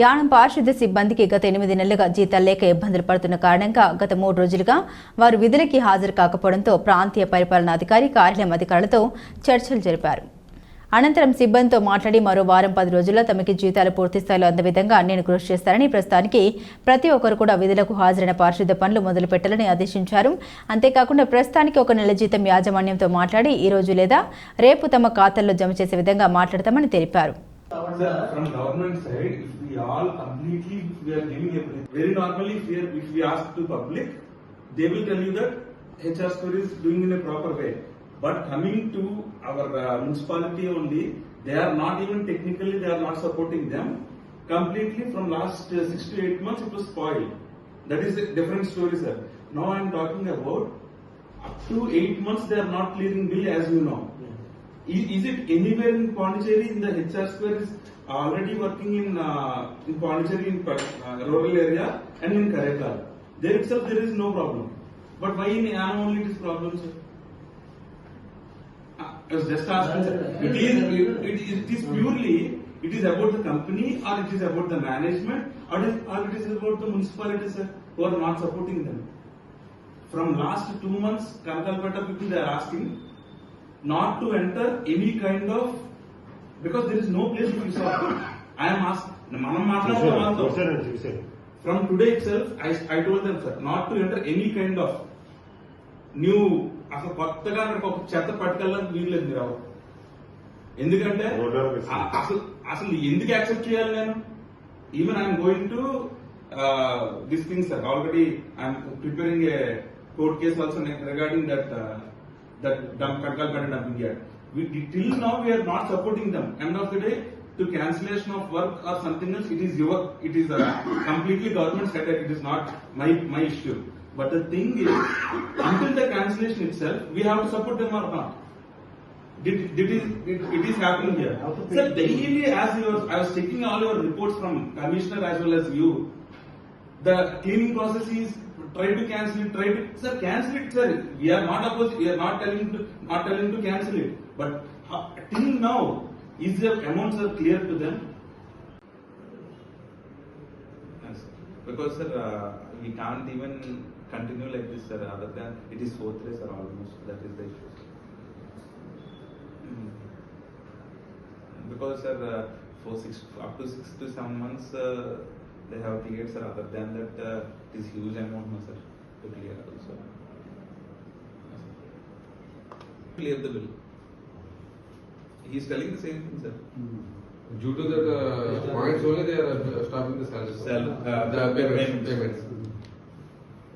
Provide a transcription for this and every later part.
యానం పారిశుద్ధ్య సిబ్బందికి గత ఎనిమిది నెలలుగా జీతాలు లేక ఇబ్బందులు పడుతున్న కారణంగా గత మూడు రోజులుగా వారు విధులకి హాజరు కాకపోవడంతో ప్రాంతీయ పరిపాలనాధికారి కార్యాలయం అధికారులతో చర్చలు జరిపారు. అనంతరం సిబ్బందితో మాట్లాడి మరో వారం పది రోజుల్లో తమకి జీతాలు పూర్తి స్థాయిలో అందే విధంగా నేను కృషి చేస్తారని ప్రస్తుతానికి ప్రతి ఒక్కరు కూడా విధులకు హాజరైన పారిశుద్ధ పనులు మొదలు పెట్టాలని ఆదేశించారు. అంతేకాకుండా ప్రస్తుతానికి ఒక నెల జీతం యాజమాన్యంతో మాట్లాడి ఈ రోజు లేదా రేపు తమ ఖాతాల్లో జమ చేసే విధంగా మాట్లాడతామని తెలిపారు. Sir, from government side, if we all completely, we are giving everything, very normally, if we, are, if we ask to public, they will tell you that HR score is doing in a proper way. But coming to our uh, municipality only, they are not even technically, they are not supporting them. Completely from last uh, six to eight months, it was spoiled. That is a different story, sir. Now I am talking about up to eight months, they are not clearing bill as you know. Is, is it anywhere in Pondicherry in the HR square is already working in uh, in Pondicherry in uh, rural area and in Karaikal? There itself there is no problem. But why in Yana only it is problem, sir? Uh, I was just asking, sir. It is, it, it, it is purely, it is about the company or it is about the management or it is, or it is about the municipality, sir, who are not supporting them. From last two months, Kanakalpeta people they are asking not to enter any kind of because there is no place to resort. I am asked. మనం మాట్లాడుతున్నాం చూశాను From today itself, I, I told them, sir, not to enter any kind of new అసలు కొత్తగా ఒక చెత్త పట్టుకెళ్ళడానికి వీల్లేదు మీరు ఎవరు ఎందుకంటే అసలు అసలు ఎందుకు యాక్సెప్ట్ చేయాలి నేను even I'm going to this thing sir already I'm preparing a court case also regarding that that dump Katkalpeta dumping We, till now we are not supporting them. End of the day, to cancellation of work or something else, it is your, it is a completely government's headache. It is not my my issue. But the thing is, until the cancellation itself, we have to support them or not. Did, did it, it, it is happening here. Sir, daily as you was, I was checking all your reports from commissioner as well as you, the cleaning process is try to cancel it, try to, sir, cancel it, sir. We are not opposed, we are not telling to, not telling to cancel it. But how, till now, is the amounts are clear to them? Yes. Because sir, uh, we can't even continue like this, sir. Other than it is fourth day, sir. Almost that is the issue. Sir. Mm. Because sir, uh, for six up to six to seven months, uh, they have cleared, sir. Other than that, uh, it is huge amount, no, sir, to clear also. Yes. Clear the bill. He is telling the same thing, sir. Due to that uh, points only, they are uh, stopping the salaries. Sal- uh, the payments. payments. payments.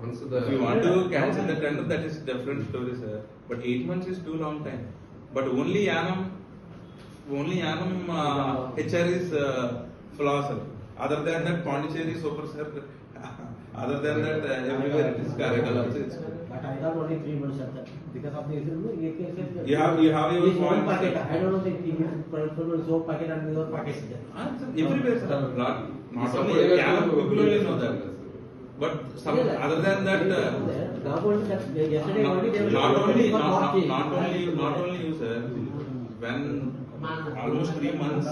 Once the. If you want to cancel the tender, that is different story, sir. But eight months is too long time. But only Yanam, only Yanam uh, HR is uh, flaw, sir. Other than that, Pondicherry is super, sir. Other than that, uh, everywhere it is Karaikal also. It's But I got only three months that because of the issue. You have- you have your points. packet. I don't know the full soap packet and without packets there. Ah, sir, everywhere, sir. Not, not only only know that. But some, other than that, uh, Now only that yesterday not, only they were. not only, not, not, not only, not only you, sir. When almost three months,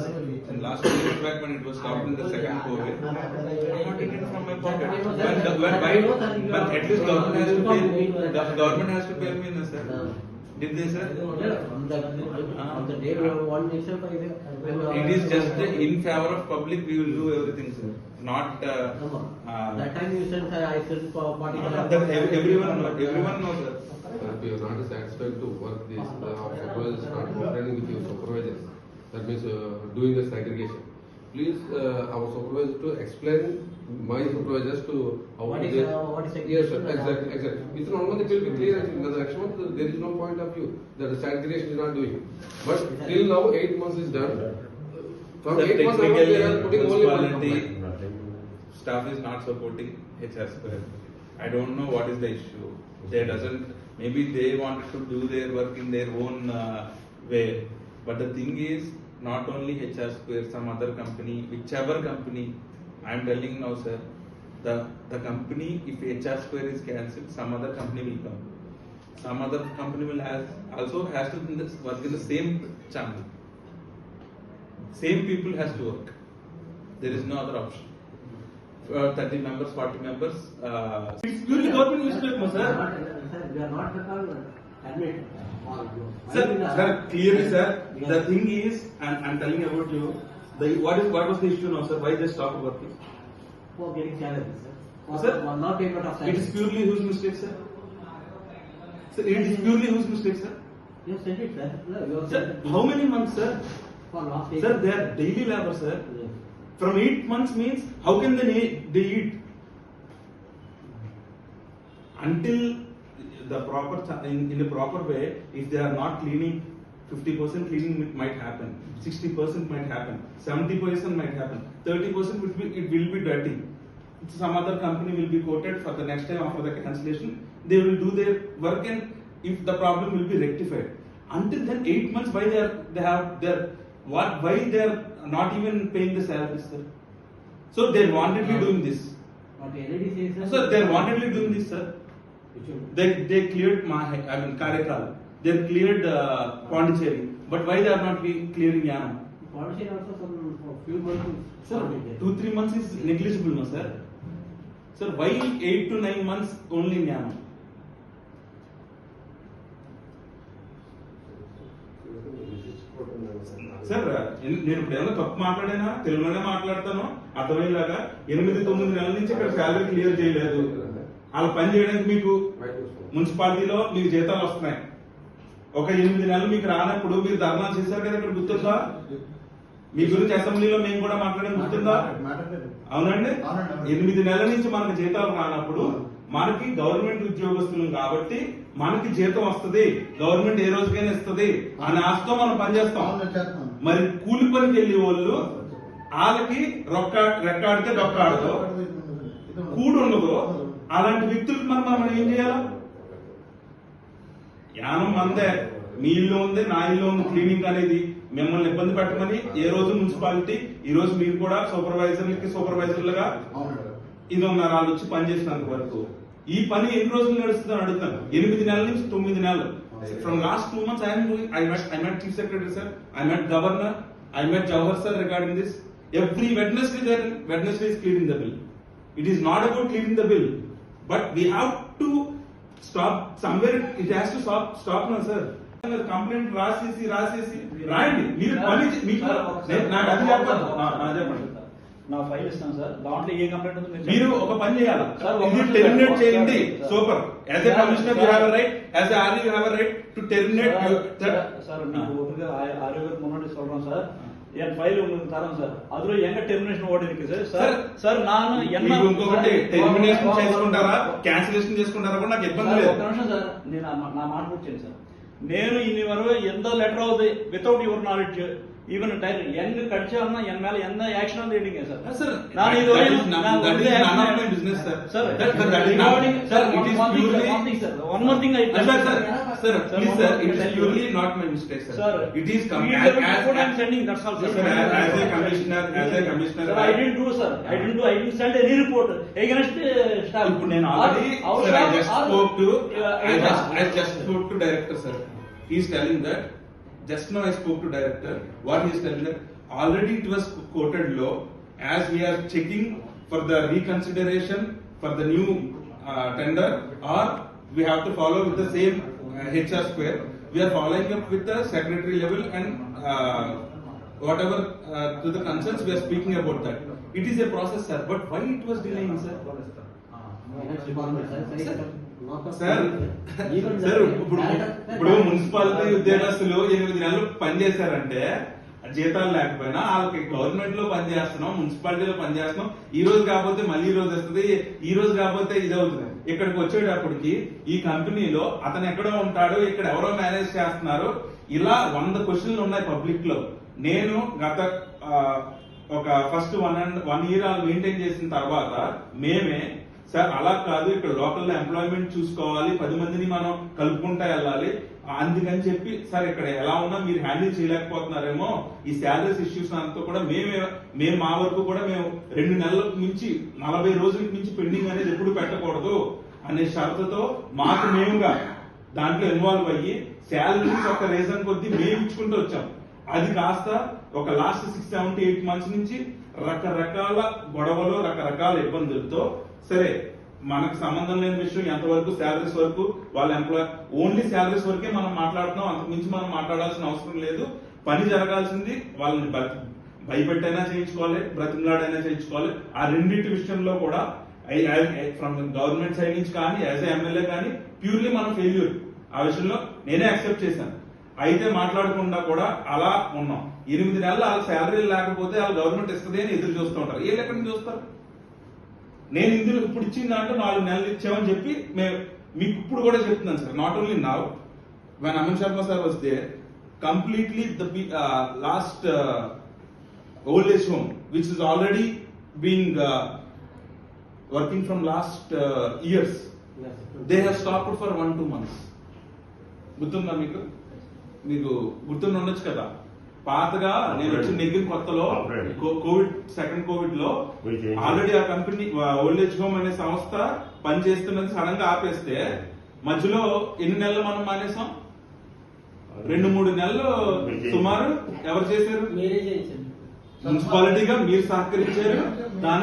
in last two years back when it was stopped in the second COVID, I not taken it from my pocket. When, the, when, why, but at least government has to pay, the government has to pay me, no, sir. Did they, sir? On the, on the day one itself, I uh, It is just in favor of public, we will do everything, sir. Not, uh, uh, That time you said, I said for forty. that everyone, know- everyone knows, sir. If you are not satisfied to work this, the supervisor is not cooperating with your supervisors. That means uh, doing the segregation. Please, uh, our supervisor to explain my supervisors to how What to is, uh, what is Yes, sir, exactly, exactly. Within one month it will be clear, in the next month, there is no point of view that the segregation is not doing. But till now, eight months is done. From Sir, eight months onward, they are putting only one municipality- staff is not supporting HR square. I don't know what is the issue. They doesn't, maybe they wanted to do their work in their own uh, way. But the thing is, not only HR square, some other company, whichever company, I am telling now, sir, the, the company, if HR square is cancelled, some other company will come. Some other company will has, also has to work in the same channel. Same people has to work. There is no other option. Uh, 30 members, 40 members. Uh, it's purely government mistake, sir. Sir, we are not at all admit. Sir, sir, clearly, sir, the thing is, and I'm telling about you, the what is what was the issue now, sir? Why they stopped working? For getting salaries, sir. For- Sir, for not payment of It is purely whose mistake, sir? Sir, it is purely whose mistake, sir? You have said it, sir. No, you have Sir, said it. how many months, sir? For not paying. Sir, they are daily labor, sir. Yes. From eight months means how can they they eat? Until the proper in, in a proper way, if they are not cleaning, fifty percent cleaning might happen, sixty percent might happen, seventy percent might happen, thirty percent will be it will be dirty. Some other company will be quoted for the next time after the cancellation. They will do their work and if the problem will be rectified. Until then, eight months, why they are they have their what why they are not even paying the salaries, sir? So they wantedly doing this. But LED says, sir. Sir, they are wantedly doing this, sir. They they cleared Mahe, I mean Karaikal. They cleared uh, Pondicherry. But why they are not be clearing Yanam? Policy also some, few months. Sir, two three months is negligible, no, sir. Sir, why eight to nine months only in Yanam? Sir నేను ఇప్పుడు ఏమైనా తప్పు మాట్లాడానా? తెలుగులోనే మాట్లాడతాను? అర్థమయ్యేలాగా ఎనిమిది తొమ్మిది నెలల నుంచి ఇక్కడ శాలరీ క్లియర్ చేయలేదు. వాళ్ళ పని చేయడానికి మీకు మున్సిపాలిటీలో మీకు జీతాలు వస్తున్నాయి. ఒక ఎనిమిది నెలలు మీకు రానప్పుడు మీరు ధర్నా చేశారు కదా ఇక్కడ గుర్తుందా? మీ గురించి అసెంబ్లీలో మేము కూడా మాట్లాడడం గుర్తుందా? అవునండి. ఎనిమిది నెలల నుంచి మనకు జీతాలు రానప్పుడు మనకి గవర్నమెంట్ ఉద్యోగస్తులు కాబట్టి మనకి జీతం వస్తుంది. గవర్నమెంట్ ఏ రోజుకైనా ఇస్తుంది. అనే ఆశతో మనం పనిచేస్తాం. మరి కూలి పనికి వెళ్ళే వాళ్ళు వాళ్ళకి రొక్క రెక్కాడితే డొక్కాడదు కూడు ఉండదు. అలాంటి వ్యక్తులకు మనం మనం ఏం చేయాలి? యానం మందే. మీ ఇల్లు ఉంది నా ఇల్లు ఉంది క్లీనింగ్ అనేది మిమ్మల్ని ఇబ్బంది పెట్టమని ఏ రోజు మున్సిపాలిటీ ఈ రోజు మీరు కూడా సూపర్వైజర్లకి సూపర్వైజర్లుగా ఇది ఉన్నారు వాళ్ళు వచ్చి పనిచేసినంత వరకు. ఈ పని ఎన్ని రోజులు నడుస్తుందని అడుగుతాను. ఎనిమిది నెలల నుంచి తొమ్మిది నెలలు. from last two months I'm I met I met chief secretary sir I met governor I met Jawahar sir regarding this every Wednesday there Wednesday is clearing the bill it is not about clearing the bill but we have to stop somewhere it has to stop stop నా sir complaint రాసేసి రాసేసి రాయండి మీరు పని చే- మీకు నేను- నాకు అది చెప్పండి ఆ, ఆ, చెప్పండి నా ఫైల్ ఇస్తాను సార్ దాంట్లో ఏ కంప్లైంట్ ఉందో మీరు మీరు ఒక పని చేయాలి సార్, ఒక ఇది నిమిషం టెర్మినేట్ సార్. చేయండి sir. Super as a sir, commissioner you sir. Have right as a are you you have right to terminate sir, sir நீங்க ஒருத்தருக்கு ஆ- ஆறு பேருக்கு முன்னாடி சொல்றோம் சார் என் ஃபைல் உங்களுக்கு தரோம் சார் அதுல எங்க டெர்மினேஷன் ஓடி இருக்கு సార్ సార్ సార్ నాను ఎన్న మీకు ఇంకొకటి టెర్మినేషన్ సార్, చేసుకుంటారా సార్, క్యాన్సిలేషన్ చేసుకుంటారా కూడా నాకు ఇబ్బంది సార్, లేదు ఒక్క నిమిషం సార్ నేను ఆ మా- నా మాట పూర్తి సార్ నేను ఇన్ని వరకు ఎంత లెటర్ అవుతుంది without your knowledge even tyre ಹೆಂಗ್ ಕಡಿಚಾರನ್ನ ಎನ್ ಮೇಲೆ ಎಂದ ಆಕ್ಷನ್ ಅಂತ ಹೇಳಿಂಗೆ ಸರ್ Sir, ನಾನು that- ಇದು that is none- ನಾನು that ಒಂದೇ is none of action- my business, sir. Sir, That- that- that is not- regarding- sir, sir, it one- is one thing, sir, purely- one thing, sir. One more thing I Sir, sir, sir, sir, Sir, please one sir, more thing it is I tell you. purely not my mistake, sir. Sir, It is com- read as, the as, report I'm sending, that's all, sir. Sir, as- as a commissioner, as a commissioner, Sir, I didn't do, sir. I didn't do. I didn't send any report against uh, staff. ఇప్పుడు నేను already Our- our sir I staff just are- spoke to uh, I uh, just I just spoke to director sir he's telling that just now I spoke to director, what he said telling that already it was quoted low as we are checking for the reconsideration for the new uh, tender or we have to follow with the same uh, HR square. We are following up with the secretary level and uh, whatever uh, to the concerns we are speaking about that. It is a process sir, but why it was delaying sir? Sir, sir sir ఇప్పుడు ఇప్పుడు municipality ఉద్యోగస్తులు ఎనిమిది నెలలు పనిచేశారంటే జీతాలు లేకపోయినా వాళ్ళకి గవర్నమెంట్లో పనిచేస్తున్నాం మున్సిపాలిటీలో పనిచేస్తున్నాం ఈ రోజు కాకపోతే మళ్ళీ ఈ రోజు వస్తుంది ఈ రోజు కాకపోతే ఇది అవుతుంది. ఇక్కడికి వచ్చేటప్పటికి ఈ కంపెనీలో అతను ఎక్కడో ఉంటాడు ఇక్కడ ఎవరో మేనేజ్ చేస్తున్నారు. ఇలా వంద క్వశ్చన్లు ఉన్నాయి పబ్లిక్లో నేను గత ఒక first one and one year maintain చేసిన తర్వాత మేమే సార్ అలా కాదు. ఇక్కడ లోకల్ ఎంప్లాయ్మెంట్ చూసుకోవాలి. పది మందిని మనం కలుపుకుంటా వెళ్ళాలి. అందుకని చెప్పి సార్ ఇక్కడ ఎలా ఉన్నా మీరు హ్యాండిల్ చేయలేకపోతున్నారేమో. ఈ శాలరీస్ ఇష్యూస్ అంతా కూడా మేమే మేము మా వరకు కూడా మేము రెండు నెలల మించి నలభై రోజుల మించి పెండింగ్ అనేది ఎప్పుడు పెట్టకూడదు అనే షరతుతో మాకు మేముగా దాంట్లో ఇన్వాల్వ్ అయ్యి శాలరీస్ ఒక రీజన్ కొద్దీ మేము ఇచ్చుకుంటూ వచ్చాం. అది కాస్త ఒక last six seventy eight months నుంచి రకరకాల గొడవలు రకరకాల ఇబ్బందులతో సరే మనకు సంబంధం లేని విషయం ఎంతవరకు శాలరీస్ వరకు వాళ్ళ ఎంప్లాయ్ ఓన్లీ శాలరీస్ వరకే మనం మాట్లాడుతున్నాం అంతకుమించి మనం మాట్లాడాల్సిన అవసరం లేదు. పని జరగాల్సింది వాళ్ళని బతి- భయపెట్టైనా చేయించుకోవాలి బ్రతిమలాడైనా చేయించుకోవాలి. ఆ రెండింటి విషయంలో కూడా ఫ్రమ్ గవర్నమెంట్ సైడ్ నుంచి కానీ యాజ్ ఎమ్మెల్యే కానీ ప్యూర్లీ మనం ఫెయిల్యూర్ ఆ విషయంలో నేనే యాక్సెప్ట్ చేశాను. అయితే మాట్లాడకుండా కూడా అలా ఉన్నాం. ఎనిమిది నెలలు వాళ్ళ శాలరీలు లేకపోతే వాళ్ళ గవర్నమెంట్ ఇస్తుంది అని ఎదురు చూస్తూ ఉంటారు. ఏ లెక్కన చూస్తారు? నేను ఇందులో ఇప్పుడు ఇచ్చిన దాంట్లో నాలుగు నెలలు ఇచ్చామని చెప్పి మేము మీకు ఇప్పుడు కూడా చెప్తున్నాను sir. Not only now when Amit Sharma sir వస్తే completely the last old age home which is already being working from last years they have stopped for one two months గుర్తుందా మీకు? మీకు గుర్తుండి ఉండొచ్చు కదా? పాతగా నేను వచ్చిన దగ్గర కొత్తలో కోవిడ్ సెకండ్ కోవిడ్లో ఆల్రెడీ ఆ కంపెనీ ఓల్డ్ ఏజ్ హోమ్ అనే సంస్థ పనిచేస్తున్నది సడన్గా ఆపేస్తే మధ్యలో ఎన్ని నెలలు మనం మానేసాం? రెండు మూడు నెలలు. సుమారు ఎవరు చేశారు. మున్సిపాలిటీగా మీరు సహకరించారు.